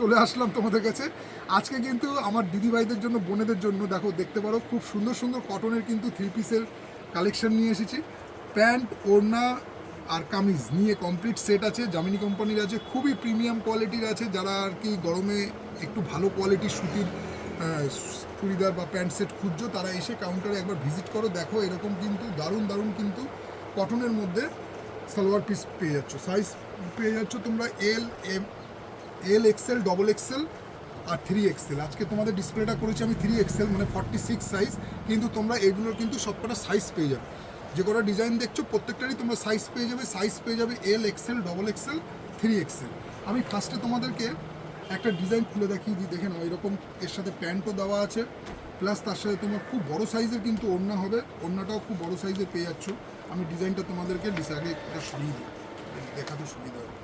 চলে আসলাম তোমাদের কাছে। আজকে কিন্তু আমার দিদিভাইদের জন্য, বোনেদের জন্য, দেখো, দেখতে পারো, খুব সুন্দর সুন্দর কটনের কিন্তু থ্রি পিসের কালেকশন নিয়ে এসেছি। প্যান্ট, ওড়না আর কামিজ নিয়ে কমপ্লিট সেট আছে। জামিনী কোম্পানির আছে, খুবই প্রিমিয়াম কোয়ালিটির আছে। যারা আর কি গরমে একটু ভালো কোয়ালিটির সুতির চুড়িদার বা প্যান্ট সেট খুঁজছো, তারা এসে কাউন্টারে একবার ভিজিট করো। দেখো, এরকম কিন্তু, দারুণ দারুণ কিন্তু কটনের মধ্যে সালোয়ার পিস পেয়ে যাচ্ছ। সাইজ পেয়ে যাচ্ছ তোমরা L M L XL double XL আর থ্রি এক্সেল আজকে তোমাদের ডিসপ্লেটা করেছি আমি থ্রি এক্সেল মানে ফর্টি সিক্স সাইজ কিন্তু তোমরা এগুলোর কিন্তু সবকটা সাইজ পেয়ে যাবে। যে কটা ডিজাইন দেখছ, প্রত্যেকটারই তোমরা সাইজ পেয়ে যাবে সাইজ পেয়ে যাবে L XL double XL three XL আমি ফার্স্টে তোমাদেরকে একটা ডিজাইন খুলে দেখিয়ে দিই, দেখে নাও, এরকম এর সাথে প্যান্টও দেওয়া আছে। প্লাস তার সাথে তোমার খুব বড় সাইজের কিন্তু ওড়না হবে, ওড়নাটাও খুব বড় সাইজের পেয়ে যাচ্ছ। আমি ডিজাইনটা তোমাদেরকে ডিসাইডে একটা সরিয়ে দিই। দেখাতে সুবিধা হবে।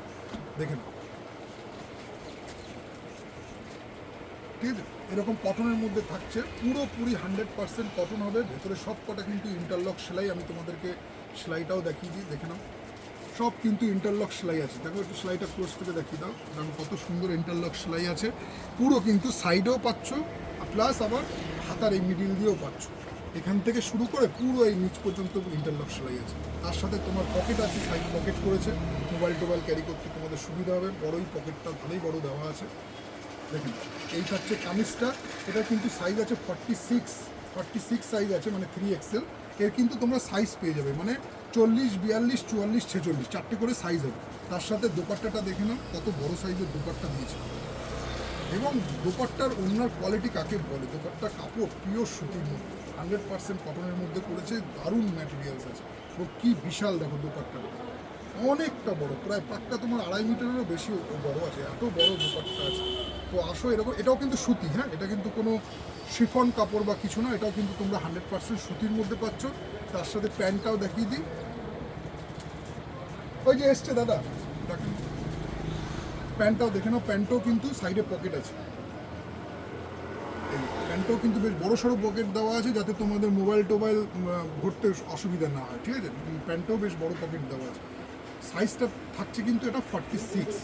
দেখে নাও। ঠিক এরকম কটনের মধ্যে থাকছে, পুরোপুরি হান্ড্রেড পার্সেন্ট কটন হবে, ভেতরে সব কটা কিন্তু ইন্টারলক সেলাই, আমি তোমাদেরকে সেলাইটাও দেখিয়ে দিই, দেখে নাও। সব কিন্তু ইন্টারলক সেলাই আছে। দেখো একটু সেলাইটা ক্লোজ থেকে দেখিয়ে দাও, দেখো কত সুন্দর ইন্টারলক সেলাই আছে। পুরো কিন্তু সাইডেও পাচ্ছ প্লাস আবার হাতার এই মিডিল দিয়েও পাচ্ছ। এখান থেকে শুরু করে পুরো এই নিচ পর্যন্ত ইন্টারলক সেলাই আছে। তার সাথে তোমার পকেট আছে সাইড পকেট করেছে। মোবাইল টোবাইল ক্যারি করতে তোমাদের সুবিধা হবে। বড়ই পকেটটা ভালোই বড় দেওয়া আছে। দেখেন এই হচ্ছে কামিজটা এটা কিন্তু সাইজ আছে forty six forty six size আছে মানে থ্রি এক্সেল এর কিন্তু তোমরা সাইজ পেয়ে যাবে মানে চল্লিশ, বিয়াল্লিশ, চুয়াল্লিশ, ছেচল্লিশ, চারটে করে সাইজ হবে। তার সাথে দোপাট্টাটা দেখে নাও, কত বড় সাইজের দোপাট্টা দিয়েছে। এবং দোপাট্টার ওনার কোয়ালিটি কাকে বলে? দোপাট্টার কাপড় পিওর সুতির মধ্যে হান্ড্রেড পার্সেন্ট কটনের মধ্যে করেছে দারুণ ম্যাটেরিয়ালস আছে। ও কি বিশাল দেখো দোপাট্টাটা অনেকটা বড়, প্রায় পাক্কা তোমার আড়াই মিটারেরও বেশি বড় আছে, এত বড় দোপাট্টা আছে। তো আসো এরকম এটাও কিন্তু সুতি হ্যাঁ? এটা কিন্তু কোনো শিফন কাপড় বা কিছু না এটাও কিন্তু তোমরা হান্ড্রেড পার্সেন্ট সুতির মধ্যে পাচ্ছ। তার সাথে প্যান্টটাও দেখিয়ে দিই। ওই যে এসছে দাদা প্যান্টটাও দেখে নাও প্যান্টও কিন্তু সাইডে পকেট আছে। এই প্যান্টটাও কিন্তু বেশ বড় সড়ো পকেট দেওয়া আছে যাতে তোমাদের মোবাইল টোবাইল ভরতে অসুবিধা না হয় ঠিক আছে? উম, প্যান্টটাও বেশ বড় পকেট দেওয়া আছে। সাইজটা থাকছে কিন্তু এটা ফর্টি সিক্স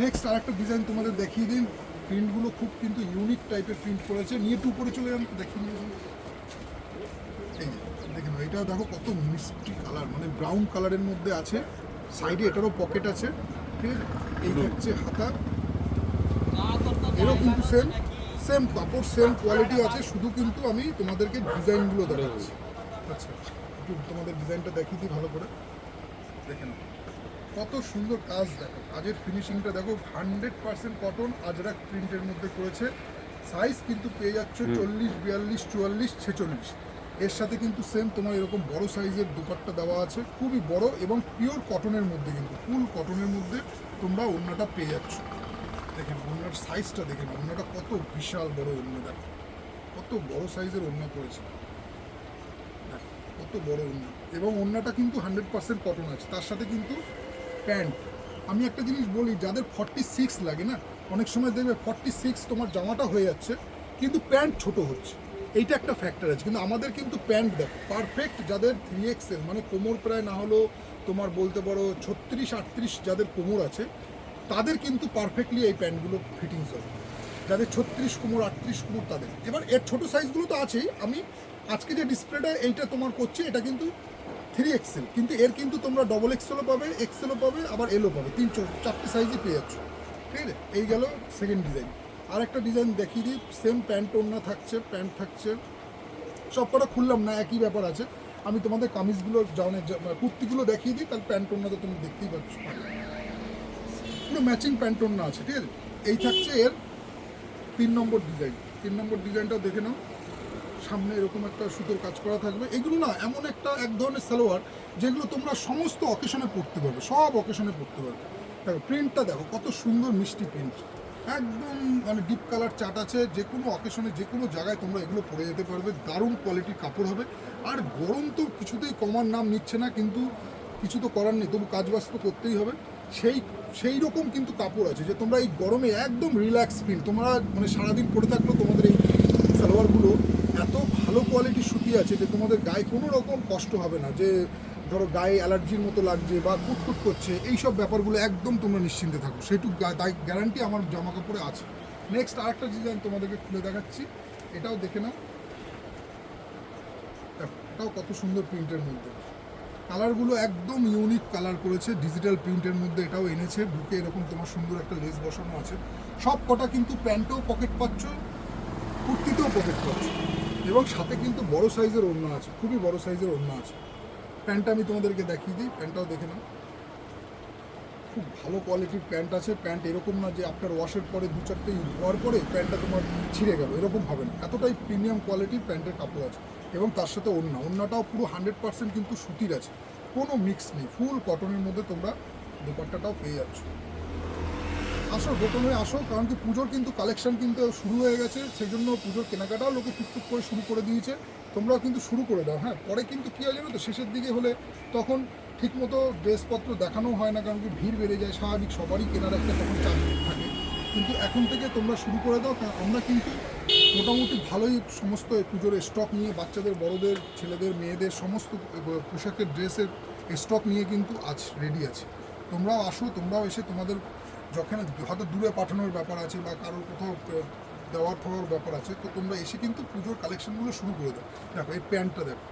নেক্সট আর একটা ডিজাইন তোমাদের দেখিয়ে দিন। প্রিন্টগুলো খুব কিন্তু ইউনিক টাইপের প্রিন্ট করেছে। নিয়ে টু করে চলে যান দেখিয়ে নিয়ে দেখে নাও এটাও দেখো কত মিষ্টি কালার মানে ব্রাউন কালারের মধ্যে আছে। সাইডে এটারও পকেট আছে। ঠিক আছে? এই হচ্ছে হাতা। এরও কিন্তু সেম সেম কাপড় সেম কোয়ালিটি আছে। শুধু কিন্তু আমি তোমাদেরকে ডিজাইনগুলো দেখাচ্ছি। আচ্ছা একটু তোমাদের ডিজাইনটা দেখিয়ে দিই ভালো করে। দেখে নাও। কত সুন্দর কাজ দেখো। কাজের ফিনিশিংটা দেখো হান্ড্রেড পার্সেন্ট কটন আজরাক প্রিন্টের মধ্যে করেছে সাইজ কিন্তু পেয়ে যাচ্ছ চল্লিশ বিয়াল্লিশ চুয়াল্লিশ ছেচল্লিশ। এর সাথে কিন্তু সেম তোমার এরকম বড় সাইজের দুপাট্টা দেওয়া আছে। খুবই বড় এবং পিওর কটনের মধ্যে কিন্তু ফুল কটনের মধ্যে তোমরা ওড়নাটা পেয়ে যাচ্ছ। দেখেন ওড়নার সাইজটা দেখেন ওড়নাটা কত বিশাল বড় ওড়না দেখো। কত বড় সাইজের ওড়না করেছে দেখো, কত বড় ওড়না। এবং ওড়নাটা কিন্তু হান্ড্রেড পার্সেন্ট কটন আছে। তার সাথে কিন্তু প্যান্ট। আমি একটা জিনিস বলি, যাদের ফর্টি সিক্স লাগে না, অনেক সময় দেখবে ফর্টি সিক্স তোমার জামাটা হয়ে যাচ্ছে, কিন্তু প্যান্ট ছোট হচ্ছে। এইটা একটা ফ্যাক্টর আছে। কিন্তু আমাদের কিন্তু প্যান্ট দেখো পারফেক্ট যাদের থ্রি এক্সেল মানে কোমর প্রায় না হলেও তোমার বলতে পারো ছত্রিশ, আটত্রিশ যাদের কোমর আছে, তাদের কিন্তু পারফেক্টলি এই প্যান্টগুলো ফিটিংস হবে। যাদের ছত্রিশ কোমর, আটত্রিশ কোমর, তাদের। এবার এর ছোটো সাইজগুলো তো আছেই। আমি আজকে যে ডিসপ্লেটা এইটা তোমার করছি, এটা কিন্তু থ্রি এক্সেল কিন্তু এর কিন্তু তোমরা ডবল এক্সেলও পাবে এক্সেলও পাবে, আবার এলও পাবে। তিন চারটে সাইজই পেয়ে যাচ্ছ। ঠিক আছে? এই গেল সেকেন্ড ডিজাইন আর একটা ডিজাইন দেখিয়ে দিই। সেম প্যান্ট ওড়না থাকছে প্যান্ট থাকছে। সব কটা খুললাম না, একই ব্যাপার আছে। আমি তোমাদের কামিজগুলো জাউনের কুর্তিগুলো দেখিয়ে দিই, তাহলে প্যান্ট ওড়না তো তুমি দেখতেই পাচ্ছ। পুরো ম্যাচিং প্যান্ট ওড়না আছে, ঠিক আছে? এই থাকছে এর তিন নম্বর ডিজাইন তিন নম্বর ডিজাইনটাও দেখে নাও। সামনে এরকম একটা সুতোর কাজ করা থাকবে। এগুলো না এমন একটা এক ধরনের সালোয়ার যেগুলো তোমরা সমস্ত অকেশনে পড়তে পারবে, সব অকেশনে পড়তে পারবে। দেখো প্রিন্টটা দেখো, কত সুন্দর মিষ্টি প্রিন্ট একদম মানে ডিপ কালার চাট আছে, যে কোনো অকেশনে যে কোনো জায়গায় তোমরা এগুলো পরে যেতে পারবে, দারুণ কোয়ালিটির কাপড় হবে। আর গরম তো কিছুতেই কমার নাম নিচ্ছে না, কিন্তু কিছু তো করার নেই, তবু কাজ বাজ তো করতেই হবে। সেই সেই রকম কিন্তু কাপড় আছে, যে তোমরা এই গরমে একদম রিল্যাক্স ফিল তোমরা মানে সারাদিন পরে থাকলেও তোমাদের এই সালোয়ারগুলো এত ভালো কোয়ালিটির সুতি আছে যে তোমাদের গায়ে কোনো রকম কষ্ট হবে না, যে ধরো গায়ে অ্যালার্জির মতো লাগছে বা কুটকুট করছে, এইসব ব্যাপারগুলো একদম তোমরা নিশ্চিন্তে থাকো। সেইটুকু গা- তাই গ্যারান্টি আমার জামা কাপড়ে আছে। নেক্সট আরেকটা ডিজাইন তোমাদেরকে খুলে দেখাচ্ছি, এটাও দেখে নাও। এটাও কত সুন্দর প্রিন্টের মধ্যে। কালারগুলো একদম ইউনিক কালার করেছে ডিজিটাল প্রিন্টের মধ্যে এটাও এনেছে বুকে এরকম তোমার সুন্দর একটা লেস বসানো আছে। সব কটা কিন্তু প্যান্টেও পকেট পাচ্ছ, কুর্তিতেও পকেট পাচ্ছ। এবং সাথে কিন্তু বড় সাইজের ওড়না আছে, খুবই বড় সাইজের ওড়না আছে। প্যান্টটা আমি তোমাদেরকে দেখিয়ে দিই, প্যান্টটাও দেখে নাও। খুব ভালো কোয়ালিটির প্যান্ট আছে, প্যান্ট এরকম না যে আপনার ওয়াশের পরে দু চারটে ধোয়ার পরে প্যান্টটা তোমার ছিঁড়ে গেল, এরকম হবে না। এতটাই প্রিমিয়াম কোয়ালিটির প্যান্টের কাপড় আছে এবং তার সাথে ওড়না, ওড়নাটাও পুরো হান্ড্রেড পার্সেন্ট কিন্তু সুতির আছে, কোনো মিক্স নেই ফুল কটনের মধ্যে তোমরা দোপাট্টাটাও পেয়ে যাচ্ছ। আসো দোকানে আসো, কারণ কি পুজোর কিন্তু কালেকশন কিন্তু শুরু হয়ে গেছে সেই জন্য পুজোর কেনাকাটাও লোকে টুকটুক করে শুরু করে দিয়েছে। তোমরাও কিন্তু শুরু করে দাও হ্যাঁ। পরে কিন্তু কী হয় জানো তো, শেষের দিকে হলে তখন ঠিকমতো ড্রেসপত্র দেখানো হয় না, কারণ কি ভিড় বেড়ে যায়, স্বাভাবিক সবারই কেনার একটা তখন চাপ থাকে। কিন্তু এখন থেকে তোমরা শুরু করে দাও, কারণ আমরা কিন্তু মোটামুটি ভালোই সমস্ত পুজোর স্টক নিয়ে, বাচ্চাদের, বড়দের, ছেলেদের, মেয়েদের, সমস্ত পোশাকের, ড্রেসের স্টক নিয়ে কিন্তু আজ রেডি আছে। তোমরাও আসো, তোমরাও এসে তোমাদের যখন হয়তো দূরে পাঠানোর ব্যাপার আছে বা কারোর কোথাও দেওয়ার থাওয়ার ব্যাপার আছে, তো তোমরা এসে কিন্তু পুজোর কালেকশনগুলো শুরু করে দাও। দেখো, এই প্যান্টটা দেখো।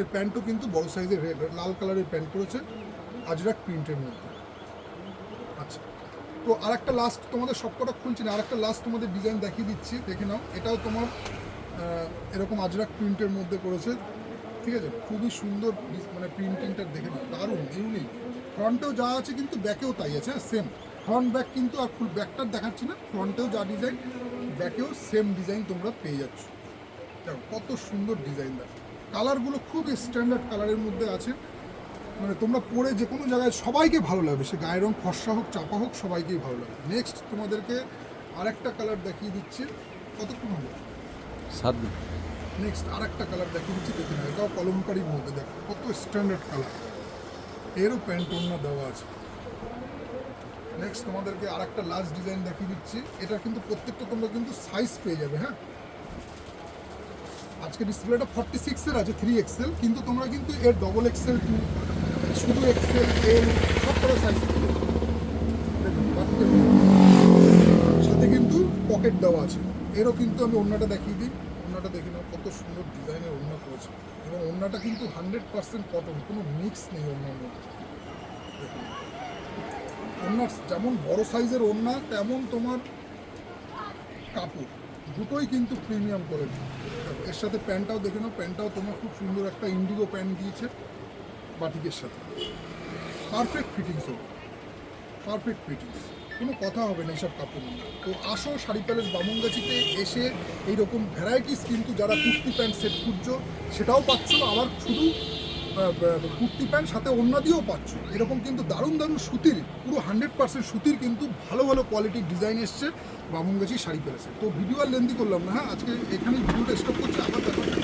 এর প্যান্টও কিন্তু বড় সাইজের লাল কালারের প্যান্ট করেছে আজরাক প্রিন্টের মধ্যে। আচ্ছা তো আরেকটা লাস্ট তোমাদের সবকটা খুলছি না আর একটা লাস্ট তোমাদের ডিজাইন দেখিয়ে দিচ্ছি, দেখে নাও। এটাও তোমার এরকম আজরাক প্রিন্টের মধ্যে করেছে ঠিক আছে? খুবই সুন্দর মানে প্রিন্টিংটা দেখে নাও। দারুণ ইউনিক ফ্রন্টেও যা আছে কিন্তু ব্যাকেও তাই আছে সেম ফ্রন্ট ব্যাক কিন্তু আর ফুল ব্যাকটার দেখাচ্ছি না ফ্রন্টেও যা ডিজাইন ব্যাকেও সেম ডিজাইন তোমরা পেয়ে যাচ্ছ। দেখো কত সুন্দর ডিজাইন দেখো। কালারগুলো খুব স্ট্যান্ডার্ড কালারের মধ্যে আছে। মানে তোমরা পরে যে কোনো জায়গায় সবাইকে ভালো লাগবে। সে গায়ের রং ফর্সা হোক চাপা হোক সবাইকেই ভালো লাগবে। নেক্সট তোমাদেরকে আরেকটা কালার দেখিয়ে দিচ্ছি। কতক্ষণ হলো সাত নেক্সট আরেকটা কালার দেখিয়ে দিচ্ছি দেখে না এটাও কলমকারির মধ্যে দেখো। কত স্ট্যান্ডার্ড কালার এরও প্যান্ট ওড়না দেওয়া আছে। নেক্সট তোমাদেরকে আরেকটা লাস্ট ডিজাইন দেখিয়ে দিচ্ছি। এটা কিন্তু প্রত্যেকটা তোমরা কিন্তু সাইজ পেয়ে যাবে হ্যাঁ? আজকে ডিসপ্লেটা ফর্টি সিক্সের আছে থ্রি এক্সেল কিন্তু তোমরা কিন্তু এর ডবল এক্সেল টু শুধু এক্সেল এল সব করে সাইজ সাথে কিন্তু পকেট দেওয়া আছে। এরও কিন্তু আমি অন্যটা দেখিয়ে দিই। অন্যটা দেখি না কত সুন্দর ডিজাইনের অন্য করেছে। এবং অন্যটা কিন্তু হান্ড্রেড পার্সেন্ট কটন কোনো মিক্স নেই অন্যার মধ্যে। ওড়নার যেমন বড় সাইজের ওড়না, তেমন তোমার কাপড়। দুটোই কিন্তু প্রিমিয়াম করে এর সাথে প্যান্টটাও দেখে নাও, প্যান্টটাও তোমার খুব সুন্দর একটা ইন্ডিগো প্যান্ট দিয়েছে বাটিকের সাথে। পারফেক্ট ফিটিংস হবে পারফেক্ট ফিটিংস কোনো কথা হবে না এইসব কাপড় নিয়ে। তো আসো শাড়ি প্যালেস বামুনগাছিতে, এসে এইরকম ভ্যারাইটিস কিন্তু যারা কুর্তি প্যান্ট সেট খুঁজছো, সেটাও পাচ্ছ। আবার শুধু কুর্তি প্যান্ট সাথে অন্য দিয়েও পাচ্ছ। এরকম কিন্তু দারুণ দারুণ সুতির, পুরো হান্ড্রেড পার্সেন্ট সুতির কিন্তু ভালো ভালো কোয়ালিটির ডিজাইন এসছে বামুনগাছি শাড়ি পেরেছে তো ভিডিও আর লেন্দি করলাম না হ্যাঁ? আজকে এখানেই ভিডিওটা স্টপ করছি, আবার দেখা